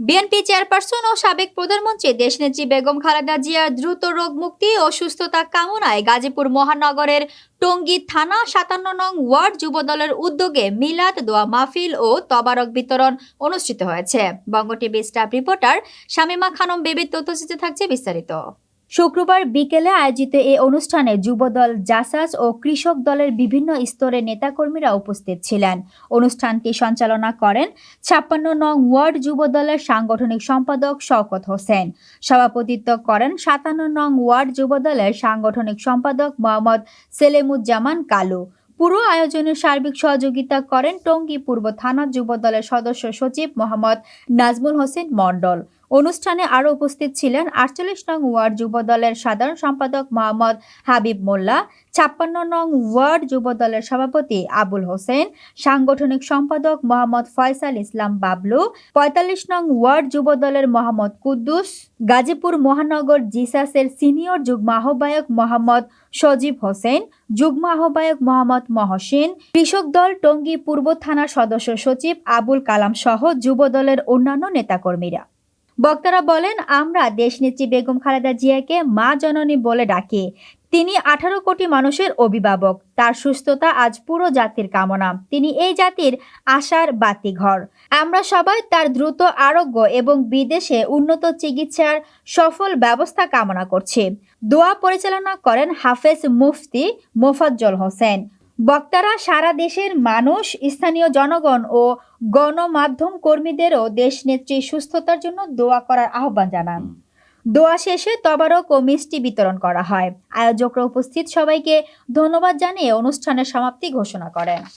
BNP chairperson ও সাবেক প্রধানমন্ত্রী দেশনেত্রী বেগম খালেদা জিয়ার দ্রুত রোগ মুক্তি ও সুস্থতা কামনায় গাজীপুর মহানগরের টঙ্গী থানা সাতান্ন নং ওয়ার্ড যুবদলের উদ্যোগে মিলাদ দোয়া মাহফিল ও তবারক বিতরণ অনুষ্ঠিত হয়েছে। Banga TV staff reporter Shamima Khanam বেবির তথ্যচিত্রে থাকছে বিস্তারিত। শুক্রবার বিকেলে আয়োজিত এই অনুষ্ঠানে যুবদল, জাসাস ও কৃষক দলের বিভিন্ন স্তরের নেতাকর্মীরা উপস্থিত ছিলেন। অনুষ্ঠানটি সঞ্চালনা করেন ছাপ্পান্ন নং ওয়ার্ড যুবদলের সাংগঠনিক সম্পাদক শওকত হোসেন। সভাপতিত্ব করেন সাতান্ন নং ওয়ার্ড যুবদলের সাংগঠনিক সম্পাদক মোহাম্মদ সেলেমুজ্জামান কালু। পুরো আয়োজনের সার্বিক সহযোগিতা করেন টঙ্গী পূর্ব থানা যুবদলের সদস্য সচিব মোহাম্মদ নাজমুল হোসেন মণ্ডল। অনুষ্ঠানে আরও উপস্থিত ছিলেন আটচল্লিশ নং ওয়ার্ড যুবদলের সাধারণ সম্পাদক মোহাম্মদ হাবিব মোল্লা, ছাপ্পান্ন নং ওয়ার্ড যুবদলের সভাপতি আবুল হোসেন, সাংগঠনিক সম্পাদক মোহাম্মদ ফয়সাল ইসলাম বাবলু, পঁয়তাল্লিশ নং ওয়ার্ড যুবদলের মোহাম্মদ কুদ্দুস, গাজীপুর মহানগর জিসাসের সিনিয়র যুগ্ম আহ্বায়ক মোহাম্মদ সজীব হোসেন যুগ্ম আহ্বায়ক মোহাম্মদ মহসিন, কৃষক দল টঙ্গী পূর্ব থানার সদস্য সচিব আবুল কালাম সহ যুব দলের অন্যান্য নেতাকর্মীরা। বক্তারা বলেন, আমরা দেশনেত্রী বেগম খালেদা জিয়াকে মা জননী বলে ডাকি। তিনি আঠারো কোটি মানুষের অভিভাবক। তার সুস্থতা আজ পুরো জাতির কামনা। তিনি এই জাতির আশার বাতিঘর। আমরা সবাই তার দ্রুত আরোগ্য এবং বিদেশে উন্নত চিকিৎসার সফল ব্যবস্থা কামনা করছি। দোয়া পরিচালনা করেন হাফেজ মুফতি মোফাজ্জল হোসেন। বক্তারা সারা দেশের মানুষ, স্থানীয় জনগণ ও গণমাধ্যম কর্মীদেরও দেশনেত্রীর সুস্থতার জন্য দোয়া করার আহ্বান জানান। দোয়া শেষে তবারক ও মিষ্টি বিতরণ করা হয়। আয়োজকরা উপস্থিত সবাইকে ধন্যবাদ জানিয়ে অনুষ্ঠানের সমাপ্তি ঘোষণা করেন।